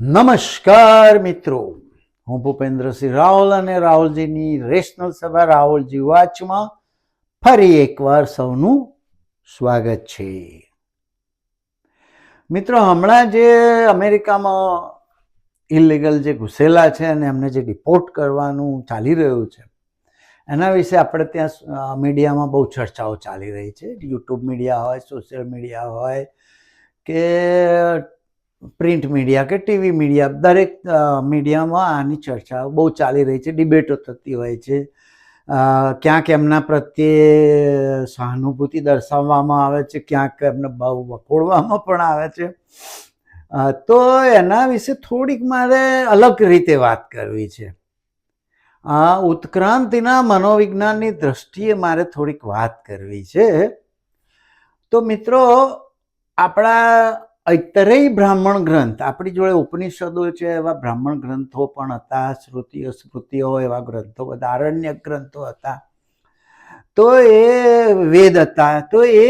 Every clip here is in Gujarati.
નમસ્કાર મિત્રો. હું ભૂપેન્દ્રસિંહ રાહુલ અને રાહુલજીની રેશનલ સભા રાહુલજી વાચમાં ફરી એકવાર સૌનું સ્વાગત છે. મિત્રો, હમણાં જે અમેરિકામાં ઇલીગલ જે ઘૂસેલા છે અને એમને જે ડિપોર્ટ કરવાનું ચાલી રહ્યું છે, એના વિશે આપણે ત્યાં મીડિયામાં બહુ ચર્ચાઓ ચાલી રહી છે. યુટ્યુબ મીડિયા હોય સોશિયલ મીડિયા હોય, કે પ્રિન્ટ મીડિયા કે ટીવી મીડિયા, દરેક મીડિયામાં આની ચર્ચાઓ બહુ ચાલી રહી છે, ડિબેટો થતી હોય છે. ક્યાંક એમના પ્રત્યે સહાનુભૂતિ દર્શાવવામાં આવે છે, ક્યાંક એમને બહુ વખોડવામાં પણ આવે છે. તો એના વિશે થોડીક મારે અલગ રીતે વાત કરવી છે. આ ઉત્ક્રાંતિના મનોવિજ્ઞાનની દ્રષ્ટિએ મારે થોડીક વાત કરવી છે. તો મિત્રો, આપણા ઐતરેય બ્રાહ્મણ ગ્રંથ, આપણી જોડે ઉપનિષદો છે, એવા બ્રાહ્મણ ગ્રંથો પણ હતા શ્રુતિઓ સ્મૃતિઓ એવા ગ્રંથો બધા, આરણ્ય ગ્રંથો હતા. તો એ વેદ હતા, તો એ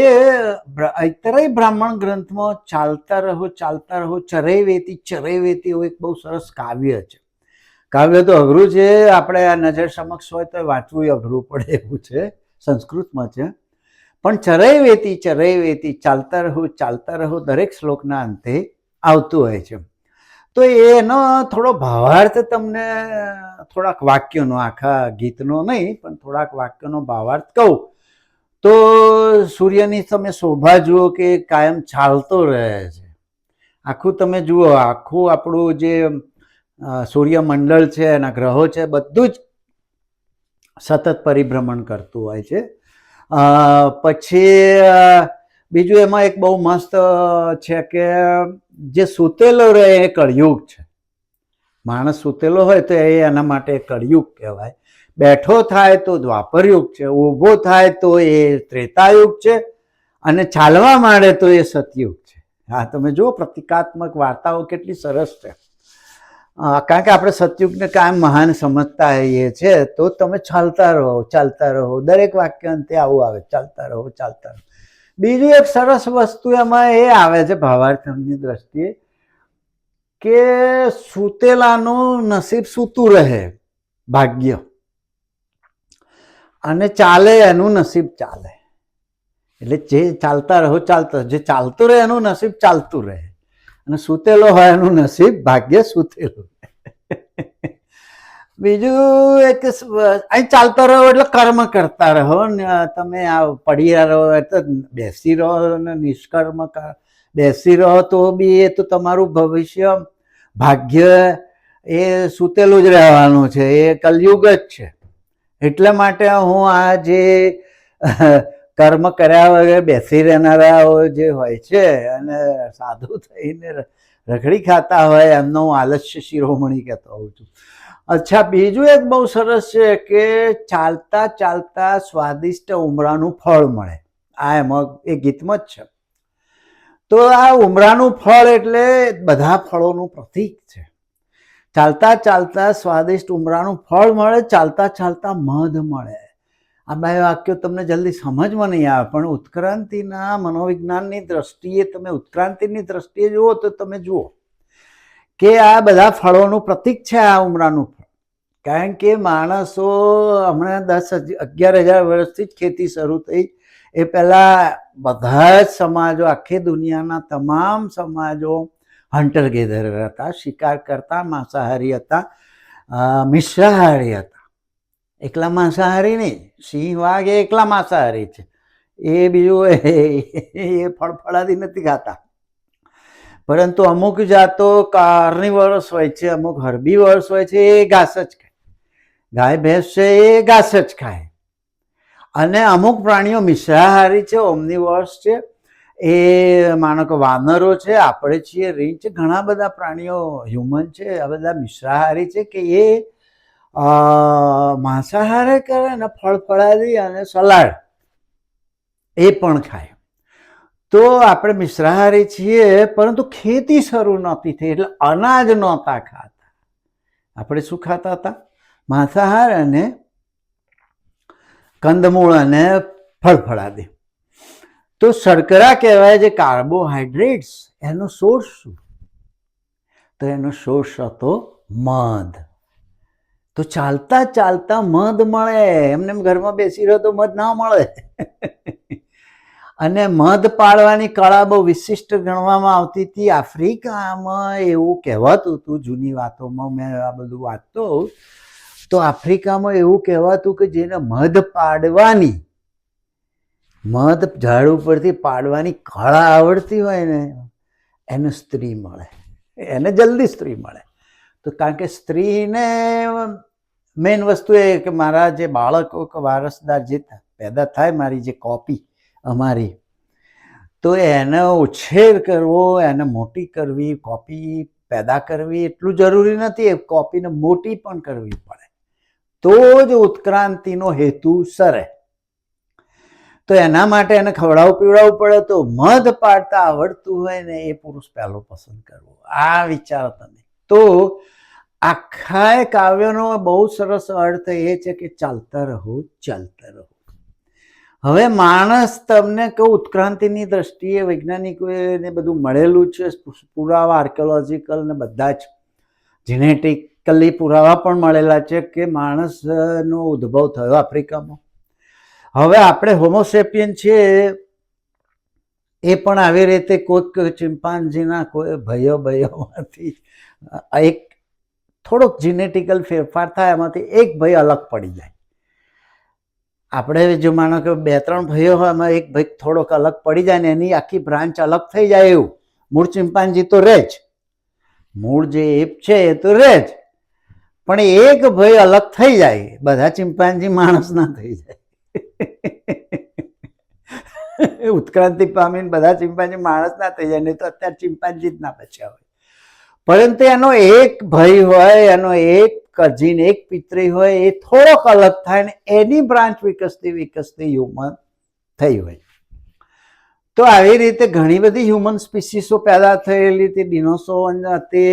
ઐતરેય બ્રાહ્મણ ગ્રંથમાં ચાલતા રહો ચાલતા રહો ચરૈ વેતી ચરૈ વેતી એવું એક બહુ સરસ કાવ્ય છે. કાવ્ય તો અઘરું છે, આપણે આ નજર સમક્ષ હોય તો વાંચવું અઘરું પડે એવું છે, સંસ્કૃતમાં છે. પણ ચરૈ વેતી ચાલતા રહો ચાલતા રહો, દરેક શ્લોકના અંતે આવતું હોય છે. તો એનો થોડો ભાવાર્થ તમને, થોડાક વાક્યોનો, આખા ગીતનો નહીં, પણ થોડાક વાક્યોનો ભાવાર્થ કહું. તો સૂર્યની તમે શોભા જુઓ કે કાયમ ચાલતો રહે છે. આખું તમે જુઓ, આખું આપણું જે સૂર્યમંડળ છે, એના ગ્રહો છે, બધું જ સતત પરિભ્રમણ કરતું હોય છે. પછી બીજું એમાં એક બહુ મસ્ત છે કે જે સૂતેલો રહે એ કળયુગ છે. માણસ સૂતેલો હોય તો એ એના માટે કળયુગ કહેવાય. બેઠો થાય તો દ્વાપરયુગ છે, ઊભો થાય તો એ ત્રેતાયુગ છે, અને ચાલવા માંડે તો એ સતયુગ છે. હા, તમે જુઓ પ્રતિકાત્મક વાર્તાઓ કેટલી સરસ છે. કારણ કે આપણે સતયુગને કાયમ મહાન સમજતા હોઈએ છે તો તમે ચાલતા રહો ચાલતા રહો. દરેક વાક્ય અંતે આવું આવે, ચાલતા રહો ચાલતા રહો. બીજું એક સરસ વસ્તુ એમાં એ આવે છે ભાવાર્થની દ્રષ્ટિએ કે સૂતેલાનું નસીબ સૂતું રહે, ભાગ્ય. અને ચાલે એનું નસીબ ચાલે. એટલે જે ચાલતા રહો, ચાલતા જે ચાલતું રહે એનું નસીબ ચાલતું રહે. અને સૂતેલો હોય એનું નસીબ ભાગ્ય સૂતેલું. બીજું એક અહીં ચાલતો રહો એટલે કર્મ કરતા રહો ને, તમે આ પડી રહો એટલે બેસી રહો ને, નિષ્કર્મ બેસી રહો તો બી એ તો તમારું ભવિષ્ય, ભાગ્ય એ સૂતેલું જ રહેવાનું છે, એ કલયુગ જ છે. એટલા માટે હું આ જે કર્મ કર્યા વગર બેસી રહેનારાઓ જે હોય છે અને સાધુ થઈને રખડી ખાતા હોય એમનો હું આલસ્ય શિરોમણી કહેતો હોઉં છું. અચ્છા, બીજું એક બહુ સરસ છે કે ચાલતા ચાલતા સ્વાદિષ્ટ ઉમરાનું ફળ મળે. આ એમાં એ ગીતમાં જ છે. તો આ ઉમરાનું ફળ એટલે બધા ફળોનું પ્રતીક છે. ચાલતા ચાલતા સ્વાદિષ્ટ ઉમરાનું ફળ મળે, ચાલતા ચાલતા મધ મળે. આ બે વાક્યો તમને જલ્દી સમજમાં નહીં આવે, પણ ઉત્ક્રાંતિના મનોવિજ્ઞાનની દ્રષ્ટિએ, તમે ઉત્ક્રાંતિની દ્રષ્ટિએ જુઓ તો તમે જુઓ કે આ બધા ફળોનું પ્રતીક છે આ ઉમરાનું ફળ. કારણ કે માણસો હમણાં દસ અગિયાર હજાર વર્ષથી જ ખેતી શરૂ થઈ. એ પહેલાં બધા જ સમાજો, આખી દુનિયાના તમામ સમાજો હન્ટર ગેધર હતા, શિકાર કરતા, માંસાહારી હતા મિશ્રાહારી હતા. એકલા માંસાહારી નહીં, સિંહ વાઘ એ એકલા માંસાહારી છે. એ બીજું એ ફળફળાદી નથી ખાતા. પરંતુ અમુક જાતો કાર્નિવરસ હોય છે, અમુક હર્બીવર્સ હોય છે, એ ઘાસ જ ખાય. ગાય, ભેંસ છે, એ ઘાસ જ ખાય. અને અમુક પ્રાણીઓ મિશ્રાહારી છે ઓમનીવર્સ છે. એ માનો કે વાનરો છે, આપણે છીએ રીંચ ઘણા બધા પ્રાણીઓ હ્યુમન છે, આ બધા મિશ્રાહારી છે કે એ માંસાહારે કરે ને ફળફળાદી અને સલાડ. એ પણ ખાય. તો આપણે મિશ્રાહારી છીએ, પરંતુ ખેતી શરૂ નહોતી થઈ, એટલે અનાજ નહોતા ખાતા. આપણે શું ખાતા હતા? માંસાહાર અને કંદમૂળ અને ફળફળાદી તો શર્કરા કહેવાય જે કાર્બોહાઈડ્રેટ્સ એનો સોર્સ શું? તો એનો સોર્સ હતો મધ. તો ચાલતા ચાલતા મધ મળે. એમને એમ ઘરમાં બેસી રહ્યો તો મધ ના મળે. અને મધ પાડવાની કળા બહુ વિશિષ્ટ ગણવામાં આવતી હતી. આફ્રિકામાં એવું કહેવાતું હતું, જૂની વાતોમાં મેં આ બધું વાંચતો તો આફ્રિકામાં એવું કહેવાતું કે જેને મધ પાડવાની, મધ ઝાડ ઉપરથી પાડવાની કળા આવડતી હોય ને, એને સ્ત્રી મળે. એને જલ્દી સ્ત્રી મળે. તો કારણ કે સ્ત્રીને મેઇન વસ્તુ એ કે મારા જે બાળકો કે વારસદાર જે પેદા થાય મારી જે કોપી અમારી, તો એને ઉછેર કરવો, એને મોટી કરવી કોપી પેદા કરવી એટલું જરૂરી નથી. કોપીને મોટી પણ કરવી પડે. તો જ ઉત્ક્રાંતિનો હેતુ સરે. તો એના માટે એને ખવડાવવું પીવડાવવું પડે તો મધ પાડતા આવડતું હોય ને એ પુરુષ પહેલો પસંદ કરવો. આ વિચારો તમે. તો આખા કાવ્યનો બહુ સરસ અર્થ એ છે કે ચાલતા રહો ચાલતા રહો. હવે માણસ તમને કહું ઉત્ક્રાંતિની દ્રષ્ટિએ વૈજ્ઞાનિકોને બધું મળેલું છે પુરાવા આર્કિયોલોજીકલ ને બધા જ. જીનેટિકલી પુરાવા પણ મળેલા છે કે માણસનો ઉદ્ભવ થયો આફ્રિકામાં. હવે આપણે હોમોસેપિયન છીએ એ પણ આવી રીતે કોઈક ચિમ્પાન્જીના કોઈ ભયો ભયોમાંથી એક થોડોક જીનેટિકલ ફેરફાર થાય એમાંથી એક ભય અલગ પડી જાય. આપણે જો માનો કે બે ત્રણ ભાઈઓ હોય એમાં એક ભાઈ થોડોક અલગ પડી જાય ને એની આખી બ્રાન્ચ અલગ થઈ જાય એવું. મૂળ ચિંપાંજી તો રહે જ. મૂળ જે એપ છે એ તો રહે જ. પણ એક ભાઈ અલગ થઈ જાય. બધા ચિંપાંજી માણસ ના થઈ જાય. ઉત્ક્રાંતિ પામીને બધા ચિમ્પાન્જી માણસ ના થઈ જાય, નહીં તો અત્યારે ચિંપાંજી જ ના બચ્યા હોય. પરંતુ એનો એક ભાઈ હોય, એનો એક કઝિન એક પિતરી હોય, એ થોડોક અલગ થાય ને એની બ્રાન્ચ વિકસતી વિકસતી હ્યુમન થઈ હોય. તો આવી રીતે ઘણી બધી હ્યુમન સ્પીસીસો પેદા થયેલી હતી. ડિનોસોર તે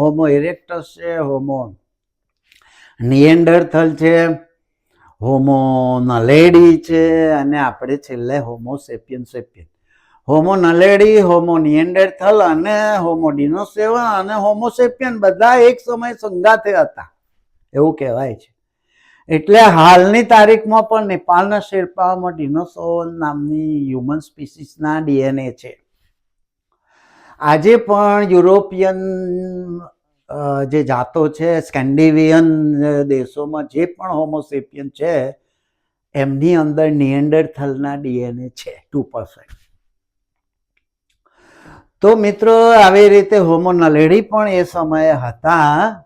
હોમો ઇરેક્ટસ છે હોમો નિએન્ડરથલ છે હોમો નલેડી છે, અને આપણે છેલ્લે હોમો સેપિયન સેપિયન હોમો નલેડી, હોમો નિએન્ડરથલ અને હોમો ડિનોસેવન અને હોમોસેપિયન બધા એક સમય સંગાથે હતા. એવું કહેવાય છે. એટલે હાલની તારીખમાં પણ નેપાળના શેરપામાં ડિનોસોવન નામની હ્યુમન સ્પીસીસના ડીએનએ છે. આજે પણ યુરોપિયન જે જાતો છે સ્કેન્ડિવિયન દેશોમાં જે પણ હોમોસેપિયન છે, એમની અંદર નિએન્ડરથલના ડીએનએ છે, ટુ પર્સન્ટ. તો મિત્રો, આવી રીતે હોમો નલેડી પણ એ સમયે હતા.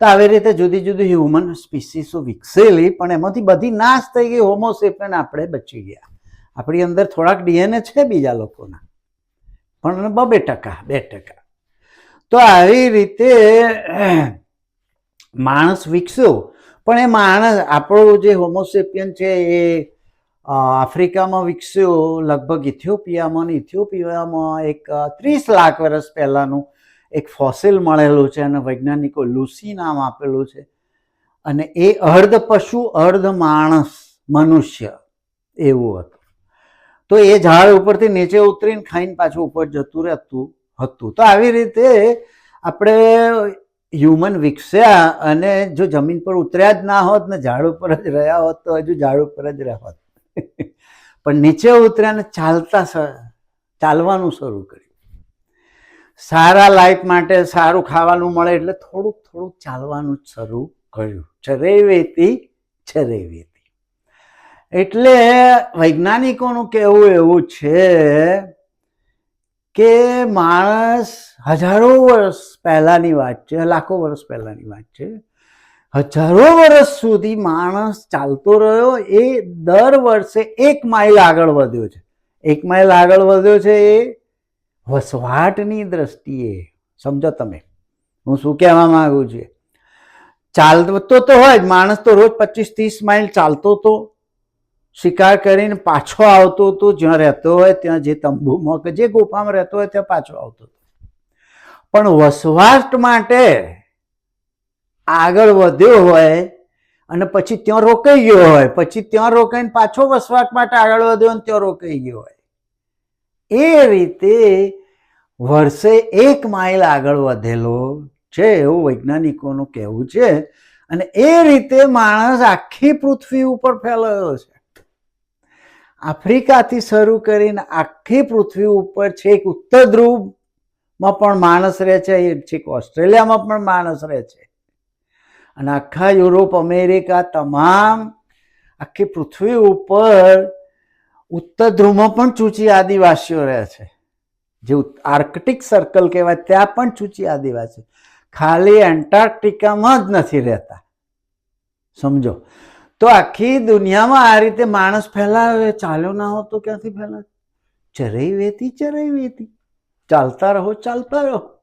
તો આવી રીતે જુદી જુદી હ્યુમન સ્પીસીસો વિકસેલી, પણ એમાંથી બધી નાશ થઈ ગઈ હોમોસેપિયન આપણે બચી ગયા. આપણી અંદર થોડાક ડીએનએ છે બીજા લોકોના. પણ બબે ટકા, બે ટકા. તો આવી રીતે, માણસ વિકસ્યો. પણ એ માણસ, આપણો જે હોમોસેપિયન છે, એ આફ્રિકામાં વિકસ્યો લગભગ ઇથિયોપિયામાં અને ઇથિયોપિયામાં એક ત્રીસ લાખ વર્ષ પહેલાંનું એક ફોસિલ મળેલું છે અને વૈજ્ઞાનિકો લુસી નામ આપેલું છે. અને એ અર્ધ પશુ, અર્ધ માણસ મનુષ્ય એવું હતું. તો એ ઝાડ ઉપરથી નીચે ઉતરીને ખાઈને પાછું ઉપર જતું રહેતું હતું. તો આવી રીતે આપણે હ્યુમન વિકસ્યા અને જો જમીન પર ઉતર્યા જ ના હોત ને ઝાડ ઉપર જ રહ્યા હોત તો હજુ ઝાડ ઉપર જ રહ્યા હોત. પણ નીચે ઉતર્યા ને ચાલતા ચાલવાનું શરૂ કર્યું. સારા લાઈફ માટે સારું ખાવાનું મળે એટલે થોડુંક થોડુંક ચાલવાનું શરૂ કર્યું. ચરેવેતી ચરેવેતી એટલે વૈજ્ઞાનિકોનું કહેવું એવું છે કે માણસ હજારો વર્ષ પહેલાની વાત છે, લાખો વર્ષ પહેલાની વાત છે હજારો વર્ષ સુધી માણસ ચાલતો રહ્યો, એ દર વર્ષે એક માઇલ આગળ વધ્યો છે. એક માઇલ આગળ વધ્યો છે એ વસવાટની દ્રષ્ટિએ. સમજો તમે. હું શું કહેવા માંગુ છું? ચાલતો તો હોય માણસ તો રોજ પચીસ ત્રીસ માઇલ ચાલતો તો. શિકાર કરીને પાછો આવતો હતો જ્યાં રહેતો હોય ત્યાં જે તંબુમાં કે જે ગુફામાં રહેતો હોય ત્યાં પાછો આવતો હતો પણ વસવાટ માટે આગળ વધ્યો હોય અને પછી ત્યાં રોકાઈ ગયો હોય, પછી ત્યાં રોકાઈને પાછો વસવાટ માટે આગળ વધ્યો અને ત્યાં રોકાઈ ગયો હોય. એ રીતે વર્ષે એક માઇલ આગળ વધેલો છે એવું વૈજ્ઞાનિકોનું કહેવું છે અને એ રીતે માણસ આખી પૃથ્વી ઉપર ફેલાયો છે. આફ્રિકાથી શરૂ કરીને આખી પૃથ્વી ઉપર છેક ઉત્તર ધ્રુવમાં પણ માણસ રહે છે છેક ઓસ્ટ્રેલિયામાં પણ માણસ રહે છે. અને આખા યુરોપ, અમેરિકા તમામ આખી પૃથ્વી ઉપર ઉત્તર ધ્રુવમાં પણ ચૂચી આદિવાસીઓ રહે છે. જે આર્કટિક સર્કલ કહેવાય, ત્યાં પણ ચૂચી આદિવાસી. ખાલી એન્ટાર્કટિકામાં જ નથી રહેતા. સમજો? તો આખી દુનિયામાં આ રીતે માણસ ફેલાવે, ચાલ્યો ના હોતો ક્યાંથી ફેલાવે ચરઈ વેતી ચાલતા રહો ચાલતા રહો.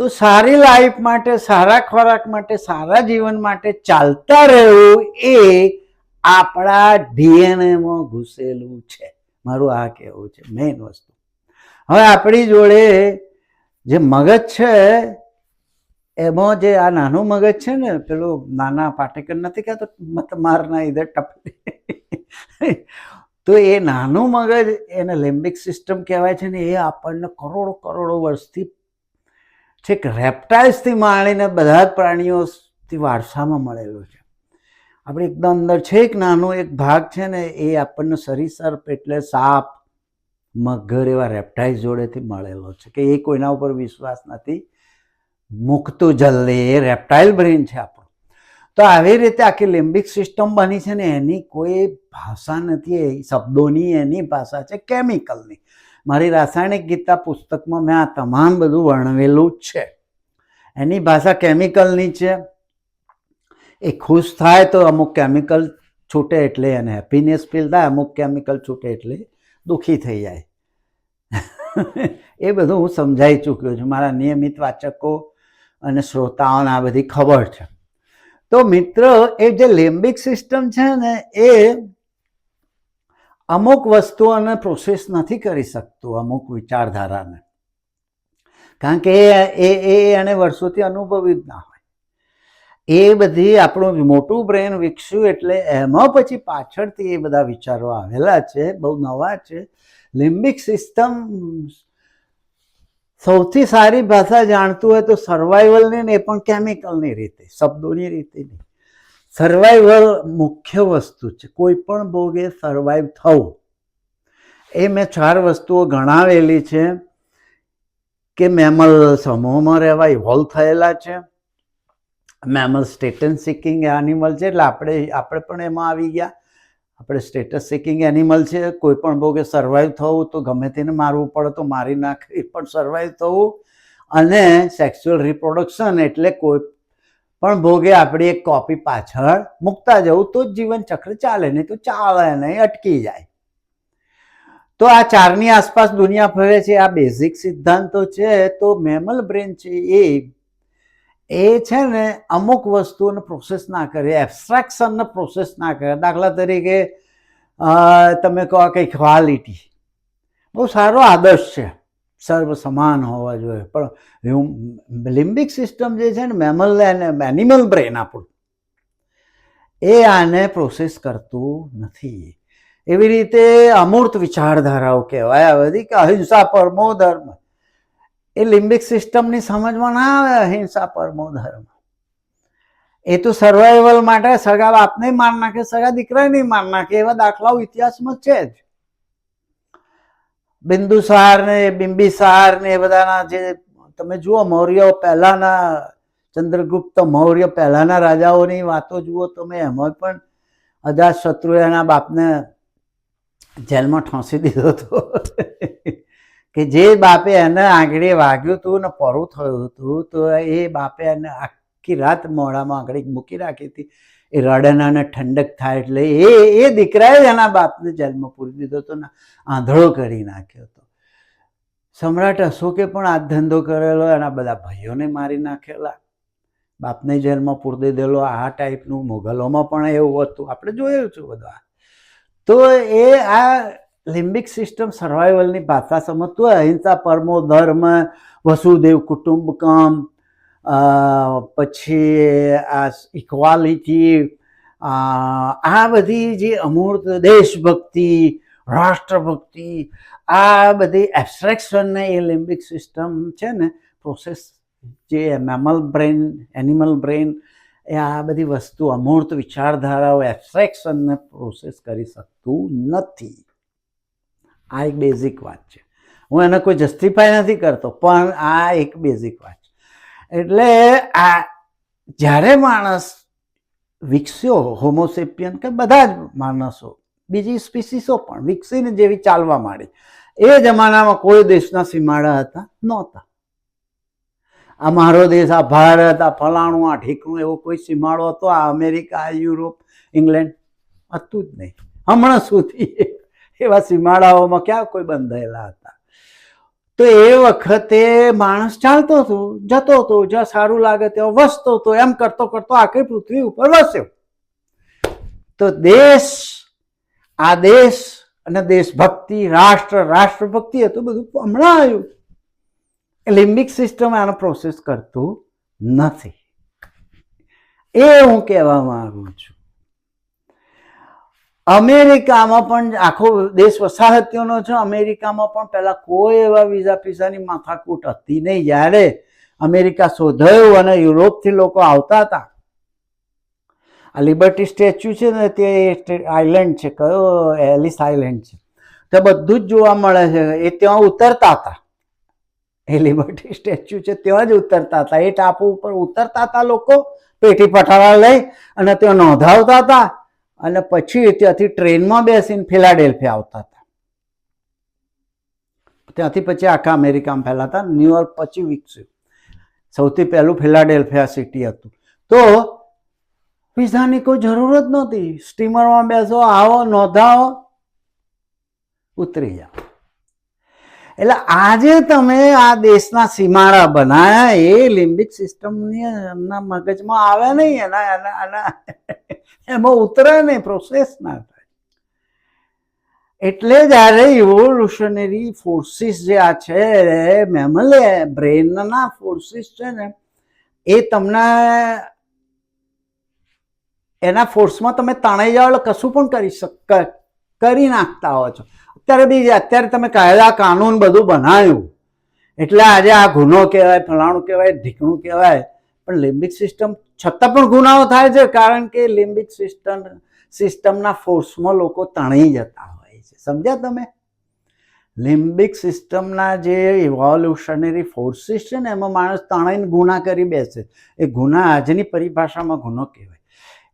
તો સારી લાઈફ માટે, સારા ખોરાક માટે, સારા જીવન માટે ચાલતા રહેવું એ આપણા ડીએનએમાં ઘૂસેલું છે. મારું આ કહેવું છે મેઇન વસ્તુ. હવે આપણી જોડે જે મગજ છે, એમાં જે આ નાનું મગજ છે ને, પેલું નાના પાટેકર નથી કહેતો મારના ઇધર ટપલી તો એ નાનું મગજ એને લિમ્બિક સિસ્ટમ કહેવાય છે ને, એ આપણને કરોડો કરોડો વર્ષથી છેક રેપ્ટાઇલ્સથી માણીને બધા જ પ્રાણીઓથી વારસામાં મળેલું છે. આપણે એકદમ અંદર છેક નાનો એક ભાગ છે ને, એ આપણને સરીસર્પ એટલે સાપ, મગર એવા રેપ્ટાઇલ્સ જોડેથી મળેલો છે કે એ કોઈના ઉપર વિશ્વાસ નથી. મૂકતું જલ્દી એ રેપ્ટાઇલ બ્રેન છે આપણું. તો આવી રીતે આખી લિમ્બિક સિસ્ટમ બની છે ને, એની કોઈ ભાષા નથી, એ શબ્દોની એની ભાષા છે કેમિકલની મારી રાસાયણિક ગીતા પુસ્તકમાં મેં આ તમામ બધું વર્ણવેલું જ છે. એની ભાષા કેમિકલની છે. એ ખુશ થાય તો અમુક કેમિકલ છૂટે એટલે એને હેપીનેસ ફીલ થાય, અમુક કેમિકલ છૂટે એટલે દુઃખી થઈ જાય. એ બધું હું સમજાઈ ચૂક્યો છું. મારા નિયમિત વાચકો અને શ્રોતાઓને આ બધી ખબર છે. તો મિત્ર, એ જે લેમ્બિક સિસ્ટમ છે ને, એ અમુક વસ્તુઓને પ્રોસેસ નથી કરી શકતું, અમુક વિચારધારાને. કારણ કે એ એ એને વર્ષોથી અનુભવી જ ના હોય. એ બધી આપણું મોટું બ્રેન વિકસ્યું એટલે એમાં પછી પાછળથી એ બધા વિચારો આવેલા છે, બહુ નવા છે. લિમ્બિક સિસ્ટમ સૌથી સારી ભાષા જાણતું હોય તો સર્વાઈવલની ને પણ કેમિકલની રીતે, શબ્દોની રીતે નહીં. સર્વાઈવલ મુખ્ય વસ્તુ છે. કોઈ પણ ભોગે સર્વાઈવ થવું. એ મેં ચાર વસ્તુઓ ગણાવેલી છે કે મેમલ સમૂહમાં રહેવા ઇવોલ્વ થયેલા છે. મેમલ સ્ટેટસ સિકિંગ એનિમલ છે. એટલે આપણે આપણે પણ એમાં આવી ગયા. આપણે સ્ટેટસ સિકિંગ એનિમલ છે. કોઈ પણ ભોગે સર્વાઈવ થવું તો ગમે તેને મારવું પડે તો મારી નાખે એ પણ સર્વાઈવ થવું. અને સેક્સ્યુઅલ રિપ્રોડક્શન એટલે કોઈ પણ ભોગે આપણી એક કોપી પાછળ મૂકતા જવું તો જ જીવન ચક્ર ચાલે, નહીં તો ચાલે નહીં, અટકી જાય. તો આ ચારની આસપાસ દુનિયા ફરે છે, આ બેઝિક સિદ્ધાંતો છે, તો મેમલ બ્રેન છે એ એ છે ને અમુક વસ્તુઓને પ્રોસેસ ના કરે એબ્સ્ટ્રેક્શનને પ્રોસેસ ના કરે. દાખલા તરીકે તમે કહો કે ક્વોલિટી બહુ સારો આદર્શ છે. સર્વ સમાન હોવા જોઈએ. પણ લિમ્બિક સિસ્ટમ જે છે ને, મેમલ એનિમલ બ્રેન આપણું, એ આને પ્રોસેસ કરતું નથી. એવી રીતે અમૂર્ત વિચારધારાઓ કહેવાય બધી કે અહિંસા પરમો ધર્મ. એ લિમ્બિક સિસ્ટમની સમજમાં ના આવે અહિંસા પરમો ધર્મ. એ તો સર્વાઈવલ માટે સગા બાપને માર નાખે, સગા દીકરાને માર નાખે, એવા દાખલાઓ ઇતિહાસમાં છે જ. બિંદુસાર ને બિંબિસાર ને એ બધાના જે તમે જુઓ મૌર્ય પહેલાના ચંદ્રગુપ્ત મૌર્ય પહેલાના રાજાઓની વાતો જુઓ તમે એમાં પણ અજાત શત્રુએ એના બાપને જેલમાં ઠોંસી દીધો હતો. કે જે બાપે એને આંગળી વાગ્યું હતું ને પરું થયું હતું તો એ બાપે એને આખી રાત મોડામાં આંગળી મૂકી રાખી હતી. એ રડનાને ઠંડક થાય એટલે એ એ દીકરાએ જ એના બાપને જેલમાં પૂરી દીધો હતો ને, આંધળો કરી નાખ્યો હતો. સમ્રાટ અશોકે પણ આ ધંધો કરેલો, એના બધા ભાઈઓને મારી નાખેલા. બાપને જેલમાં પૂરી દીધેલો, આ ટાઈપનું મુઘલોમાં પણ એવું હતું. આપણે જોયું છું બધા તો એ આ લિમ્બિક સિસ્ટમ સર્વાઈવલની ભાષા સમજતું હોય, અહિંસા, પરમો, ધર્મ, વસુદેવ, કુટુંબકમ પછી આ ઇક્વાલિટી આ બધી જે અમૂર્ત દેશભક્તિ, રાષ્ટ્રભક્તિ, આ બધી એબ્સ્ટ્રેક્શનને એ લિમ્બિક સિસ્ટમ છે ને પ્રોસેસ જે મેમલ બ્રેન એનિમલ બ્રેન એ આ બધી વસ્તુ, અમૂર્ત વિચારધારાઓ એબ્સ્ટ્રેક્શનને પ્રોસેસ કરી શકતું નથી. આ એક બેઝિક વાત છે. હું એને કોઈ જસ્ટિફાય નથી કરતો, પણ આ એક બેઝિક વાત છે. એટલે આ જ્યારે માણસ વિકસ્યો હોમોસેપિયન કે બધા જ માણસો, બીજી સ્પીસીસો પણ વિકસીને જેવી ચાલવા માંડી. એ જમાનામાં કોઈ દેશના સીમાડા હતા? નહોતા. આ મારો દેશ, આ ભારત, આ ફલાણું, આ ઠીકણું એવો કોઈ સીમાડો હતો? આ અમેરિકા, આ યુરોપ, ઇંગ્લેન્ડ? હતું જ નહીં. હમણાં સુધી એવા સીમાડાઓમાં ક્યાં કોઈ બંધાયેલા હતા? તો એ વખતે માણસ ચાલતો હતો, જતો હતો, જ્યાં સારું લાગે ત્યાં વસતો હતો, એમ કરતો કરતો આખી પૃથ્વી ઉપર વસ્યો. તો દેશ, આ દેશ અને દેશભક્તિ, રાષ્ટ્ર, રાષ્ટ્રભક્તિ હતું બધું હમણાં આવ્યું. લિમ્બિક સિસ્ટમ આનો પ્રોસેસ કરતું નથી. એ હું કહેવા માંગુ છું. અમેરિકામાં પણ આખો દેશ વસાહતીઓનો છે. અમેરિકામાં પણ પહેલાં કોઈ એવા વિઝા પીઝાની માથાકૂટ હતી નહીં. જ્યારે અમેરિકા શોધાયું અને યુરોપથી લોકો આવતા હતા. આ લિબર્ટી સ્ટેચ્યુ છે ને, તે આઇલેન્ડ છે. કયો? એલિસ આઇલેન્ડ છે. તે બધું જ જોવા મળે છે. એ ત્યાં ઉતરતા હતા. એ લિબર્ટી સ્ટેચ્યુ છે, ત્યાં જ ઉતરતા હતા. એ ટાપુ ઉપર ઉતરતા હતા લોકો. પેટી પટારા લઈ અને ત્યાં નોંધાવતા હતા. અને પછી ત્યાંથી ટ્રેનમાં બેસીને ફિલાડેલ્ફિયા આવતા હતા. ત્યાંથી પછી આખા અમેરિકામાં ફેલાતા ન્યુયોર્ક પછી વિકસ્યું. સૌથી પહેલું ફિલાડેલ્ફિયા સિટી હતું. તો વિઝાની કોઈ જરૂર જ નહોતી. સ્ટીમરમાં બેસો, આવો, નોંધાવો, ઉતરી જાઓ. એટલે આજે તમે આ દેશના સીમાડા બનાયા, એ લિમ્બિક સિસ્ટમની એમના મગજમાં આવે નહીં, એના એના એના એમાં ઉતરે નહીં પ્રોસેસ ના થાય. એટલે જ્યારે ઇવોલ્યુશનરી ફોર્સિસ જે આ છે મેમલ બ્રેનના ફોર્સિસ છે ને, એ તમને એના ફોર્સમાં તમે તણાઈ જાઓ એટલે કશું પણ કરી શક કરી નાખતા હો છો. અત્યારે બી અત્યારે તમે કાયદા, કાનૂન બધું બનાવ્યું, એટલે આજે આ ગુનો કહેવાય, ફલાણું કહેવાય, ઢીકણું કહેવાય, પણ લિમ્બિક સિસ્ટમ છતાં પણ ગુનાઓ થાય છે, કારણ કે લિમ્બિક સિસ્ટમ, સિસ્ટમના ફોર્સમાં લોકો તણાઈ જતા હોય છે. સમજ્યા તમે? લિમ્બિક સિસ્ટમના જે ઇવોલ્યુશનરી ફોર્સિસ છે ને, એમાં માણસ તણાઈને ગુના કરી બેસે. એ ગુના આજની પરિભાષામાં ગુનો કહેવાય.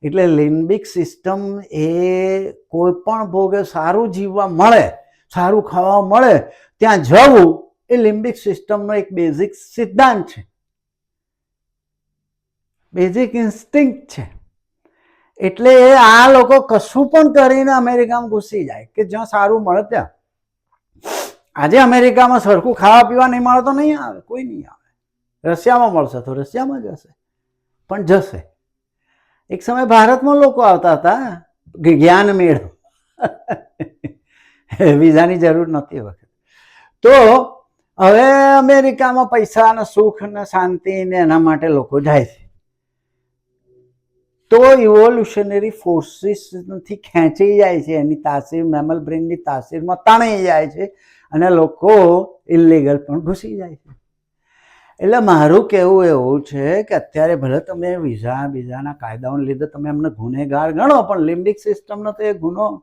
એટલે લિમ્બિક સિસ્ટમ એ કોઈ પણ ભોગે સારું જીવવા મળે સારું ખાવા મળે, ત્યાં જવું એ લિમ્બિક સિસ્ટમનો એક બેઝિક સિદ્ધાંત છે. બેઝિક ઇન્સ્ટિંક્ટ છે. એટલે આ લોકો કશું પણ કરીને અમેરિકામાં ઘૂસી જાય કે જ્યાં સારું મળે ત્યાં. આજે અમેરિકામાં સરખું ખાવા પીવા નહીં મળે તો નહીં આવે, કોઈ નહીં આવે. રશિયામાં મળશે તો રશિયામાં જશે પણ જશે. એક સમય ભારતમાં લોકો આવતા હતા જ્ઞાન મેળવ વિઝાની જરૂર નથી વખત. તો હવે અમેરિકામાં પૈસા અને સુખ ને શાંતિ ને એના માટે લોકો જાય છે. તો ઇવોલ્યુશનરી ફોર્સિસથી ખેંચી જાય છે. એની તાસીર મેમલ બ્રેનની તાસીરમાં તાણી જાય છે અને લોકો ઇલીગલ પણ ઘૂસી જાય છે. એટલે મારું કહેવું એવું છે કે અત્યારે ભલે તમે વિઝા, બીજાના કાયદાઓને લીધે તમે એમને ગુનેગાર ગણો, પણ લિમ્બિક સિસ્ટમનો તો એ ગુનો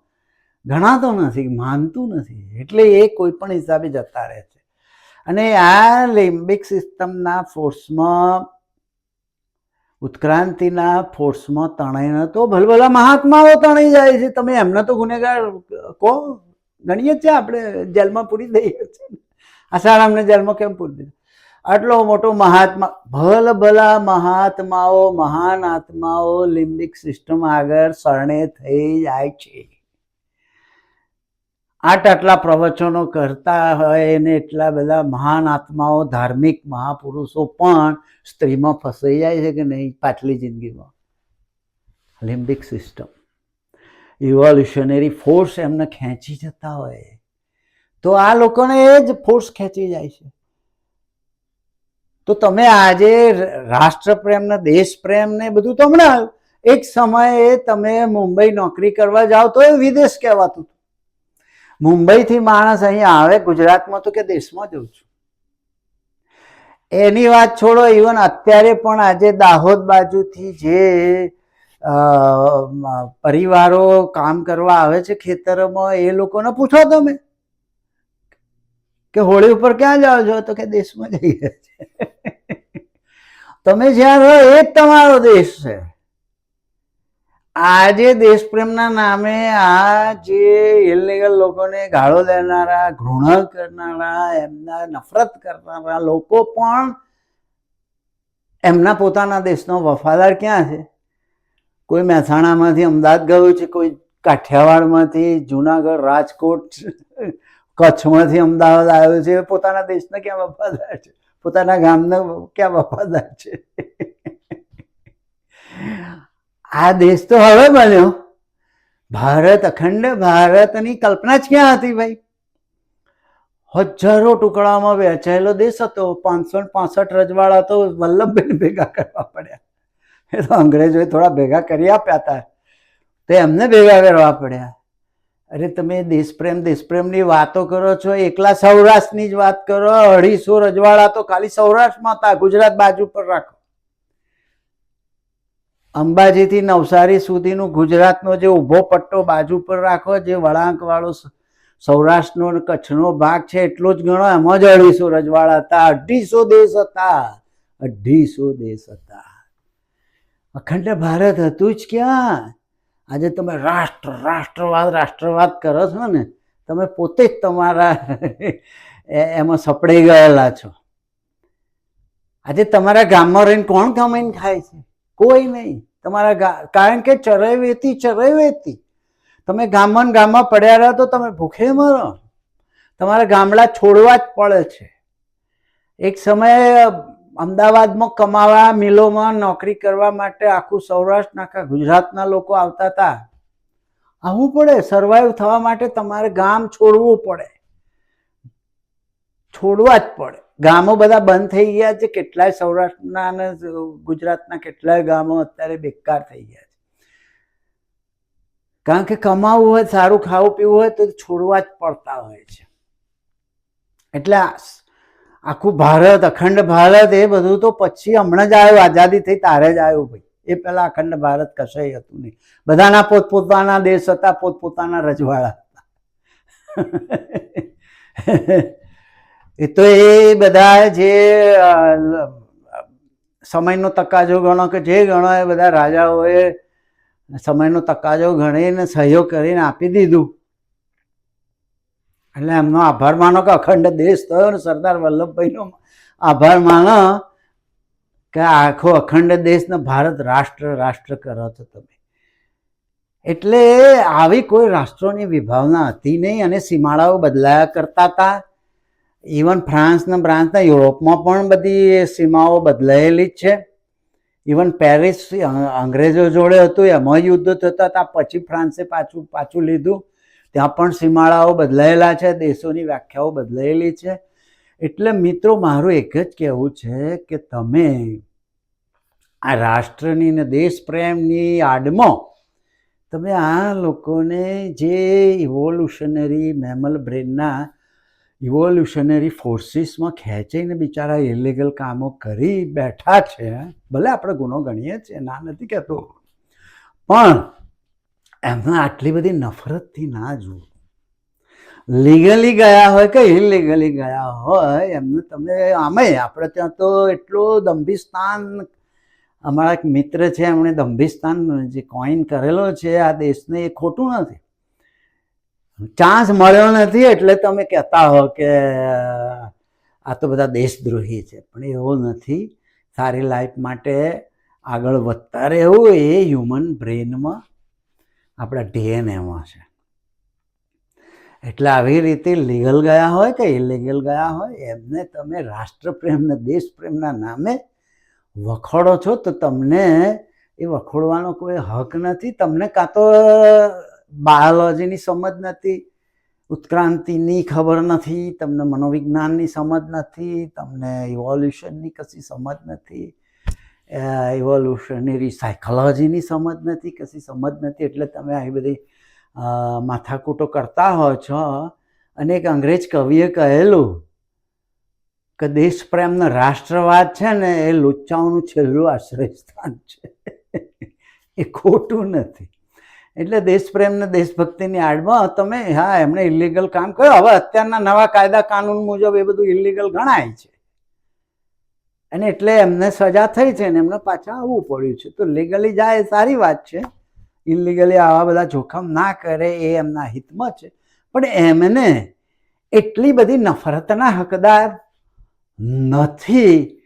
ગણાતો નથી, માનતું નથી. એટલે એ કોઈ પણ હિસાબે જતા રહે છે. અને આ લિમ્બિક સિસ્ટમના ફોર્સમાં, ઉત્ક્રાંતિના ફોર્સમાં તણાઈને તો ભલભલા મહાત્માઓ તણાઈ જાય છે. તમે એમને તો ગુનેગાર કહો, ગણીએ છીએ આપણે, જેલમાં પૂરી દઈએ છીએ આસારામને જેલમાં કેમ પૂરી દીધું આટલો મોટો મહાત્મા ભલ ભલા મહાત્માઓ, મહાન આત્માઓ લિમ્બિક સિસ્ટમ આગળ શરણે થઈ જાય છે. આટ આટલા પ્રવચનો કરતા હોય અને એટલા બધા મહાન આત્માઓ, ધાર્મિક મહાપુરુષો પણ સ્ત્રીમાં ફસાઈ જાય છે કે નહીં પાછલી જિંદગીમાં? લિમ્બિક સિસ્ટમ ઇવોલ્યુશનરી ફોર્સ એમને ખેંચી જતા હોય. તો આ લોકોને એ જ ફોર્સ ખેંચી જાય છે. તો તમે આજે રાષ્ટ્રપ્રેમ ને દેશ પ્રેમ ને બધું તો હમણાં એક સમયે તમે મુંબઈ નોકરી કરવા જાઓ તો એ વિદેશ કહેવાતું હતું. મુંબઈથી માણસ અહીંયા આવે, ગુજરાતમાં તો કે દેશમાં જઉં છું. એની વાત છોડો ઇવન અત્યારે પણ આજે દાહોદ બાજુથી જે પરિવારો કામ કરવા આવે છે ખેતરોમાં, એ લોકોને પૂછો તમે કે હોળી ઉપર ક્યાં જાઓ છો? તો કે દેશમાં જઈએ છીએ. તમે જ્યાં રહો એ જ તમારો દેશ છે. આજે દેશપ્રેમના નામે આ જે ઇલીગલ લોકોને ગાળો દેનારા, ઘૃણા કરનારા, એમના નફરત કરનારા લોકો પણ એમના પોતાના દેશનો વફાદાર ક્યાં છે? કોઈ મહેસાણામાંથી અમદાવાદ ગયું છે, કોઈ કાઠિયાવાડમાંથી જુનાગઢ રાજકોટ કચ્છમાંથી અમદાવાદ આવ્યો છે પોતાના દેશને ક્યાં વફાદાર છે? પોતાના ગામને ક્યાં વફાદાર છે? આ દેશ તો હવે બન્યો ભારત અખંડ ભારતની કલ્પના જ ક્યાં હતી ભાઈ? હજારો ટુકડામાં વહેંચાયેલો દેશ હતો. પાંચસો પાસઠ રજવાડા તો વલ્લભભાઈ ભેગા કરવા પડ્યા. એ તો અંગ્રેજોએ થોડા ભેગા કરી આપ્યા હતા. તો એમને ભેગા કરવા પડ્યા. અરે તમે દેશપ્રેમ, દેશપ્રેમની વાતો કરો છો. એકલા સૌરાષ્ટ્રની જ વાત કરો. અઢીસો રજવાડા તો ખાલી સૌરાષ્ટ્રમાં હતા. ગુજરાત બાજુ પર રાખો. અંબાજીથી નવસારી સુધીનું ગુજરાતનો જે ઊભો પટ્ટો બાજુ પર રાખો, જે વળાંકવાળો સૌરાષ્ટ્રનો કચ્છનો ભાગ છે, એટલો જ ગણો, એમાં જ અઢીસો રજવાડા હતા. અઢીસો દેશ હતા. અઢીસો દેશ હતા. અખંડ ભારત હતું જ ક્યાં? આજે તમે રાષ્ટ્ર, રાષ્ટ્રવાદ રાષ્ટ્રવાદ કરો છો ને, તમે પોતે જ તમારા એમાં સપડાઈ ગયેલા છો. આજે તમારા ગામમાં રહીને કોણ કમાઈને ખાય છે? કોઈ નહીં. તમારા કારણ કે ચરવેતી ચરવેતી તમે ગામમાં ગામમાં પડ્યા રહ્યા તો તમે ભૂખે મરો. તમારા ગામડા છોડવા જ પડે છે. એક સમયે અમદાવાદમાં કમાવા, મિલોમાં નોકરી કરવા માટે આખું સૌરાષ્ટ્ર આખા ગુજરાતના લોકો આવતા હતા. આવવું પડે સર્વાઈવ થવા માટે તમારે ગામ છોડવું પડે. છોડવા જ પડે. ગામો બધા બંધ થઈ ગયા છે. કેટલાય સૌરાષ્ટ્રના અને ગુજરાતના કેટલાય ગામો અત્યારે બેકાર થઈ ગયા છે. કારણ કે કમાવું હોય, સારું ખાવું પીવું હોય તો છોડવા જ પડતા હોય છે. એટલે આખું ભારત, અખંડ ભારત એ બધું તો પછી હમણાં જ આવ્યું આઝાદી થઈ તારે જ આવ્યું ભાઈ. એ પહેલા અખંડ ભારત કશાય હતું નહીં. બધાના પોતપોતાના દેશ હતા, પોતપોતાના રજવાડા હતા. એ તો એ બધા જે સમયનો તકાજો ગણો કે જે ગણો, એ બધા રાજાઓએ સમયનો તકાજો ગણીને સહયોગ કરીને આપી દીધું. એટલે એમનો આભાર માનો કે અખંડ દેશ થયો ને સરદાર વલ્લભભાઈનો આભાર માનો કે આખો અખંડ દેશને ભારત રાષ્ટ્ર રાષ્ટ્ર કરો છો તમે. એટલે આવી કોઈ રાષ્ટ્રોની વિભાવના હતી નહીં અને સીમાડાઓ બદલાયા કરતા હતા. ઇવન ફ્રાન્સના ફ્રાન્સના યુરોપમાં પણ બધી સીમાઓ બદલાયેલી જ છે. ઇવન પેરિસ અંગ્રેજો જોડે હતું, એમાં યુદ્ધ થતા હતા પછી ફ્રાન્સે પાછું પાછું લીધું. ત્યાં પણ સીમાડાઓ બદલાયેલા છે, દેશોની વ્યાખ્યાઓ બદલાયેલી છે. એટલે મિત્રો, મારું એક જ કહેવું છે કે તમે આ રાષ્ટ્રની ને દેશ પ્રેમની આડમાં તમે આ લોકોને જે ઇવોલ્યુશનરી મેમલ બ્રેનના ઇવોલ્યુશનરી ફોર્સિસમાં ખેંચીને બિચારા ઇલીગલ કામો કરી બેઠા છે. ભલે આપણે ગુનો ગણીએ છીએ, ના નથી કહેતો. પણ એમને આટલી બધી નફરતથી ના જુઓ. લીગલી ગયા હોય કે ઇલીગલી ગયા હોય, એમને તમે આમે, આપણે ત્યાં તો એટલો દંભિસ્તાન, અમારા એક મિત્ર છે, એમણે દંભિસ્તાન જે કોઈન કરેલો છે, આ દેશને એ ખોટું નથી. ચાન્સ મળ્યો નથી એટલે તમે કહેતા હો કે, આ તો બધા દેશદ્રોહી છે. પણ એવું નથી. સારી લાઈફ માટે આગળ વધતા રહેવું એ હ્યુમન બ્રેનમાં આપણા ડીએનએમાં છે. એટલે આવી રીતે લીગલ ગયા હોય કે ઇલીગલ ગયા હોય, એમને તમે રાષ્ટ્રપ્રેમને, દેશપ્રેમના નામે વખોડો છો તો તમને એ વખોડવાનો કોઈ હક નથી. તમને કાં તો બાયોલોજીની સમજ નથી, ઉત્ક્રાંતિની ખબર નથી, તમને મનોવિજ્ઞાનની સમજ નથી, તમને ઇવોલ્યુશનની કશી સમજ નથી ઇવોલ્યુશનરી સાયકોલોજીની સમજ નથી, કશી સમજ નથી, એટલે તમે આવી બધી માથાકૂટો કરતા હો છો. અને એક અંગ્રેજ કવિએ કહેલું કે દેશપ્રેમનો રાષ્ટ્રવાદ છે ને એ લુચ્ચાઓનું છેલ્લું આશ્રયસ્થાન છે. એ ખોટું નથી. એટલે દેશપ્રેમ ને દેશભક્તિની આડમાં તમે, હા, એમણે ઇલીગલ કામ કર્યું. હવે અત્યારના નવા કાયદા કાનૂન મુજબ એ બધું ઇલીગલ ગણાય છે. અને એટલે એમને સજા થઈ છે ને એમને પાછા આવવું પડ્યું છે. તો લીગલી જાય એ સારી વાત છે. ઇલીગલી આવા બધા જોખમ ના કરે એ એમના હિતમાં છે. પણ એમને એટલી બધી નફરતના હકદાર નથી.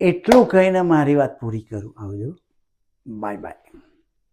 એટલું કહીને મારી વાત પૂરી કરું. આવજો. Bye bye.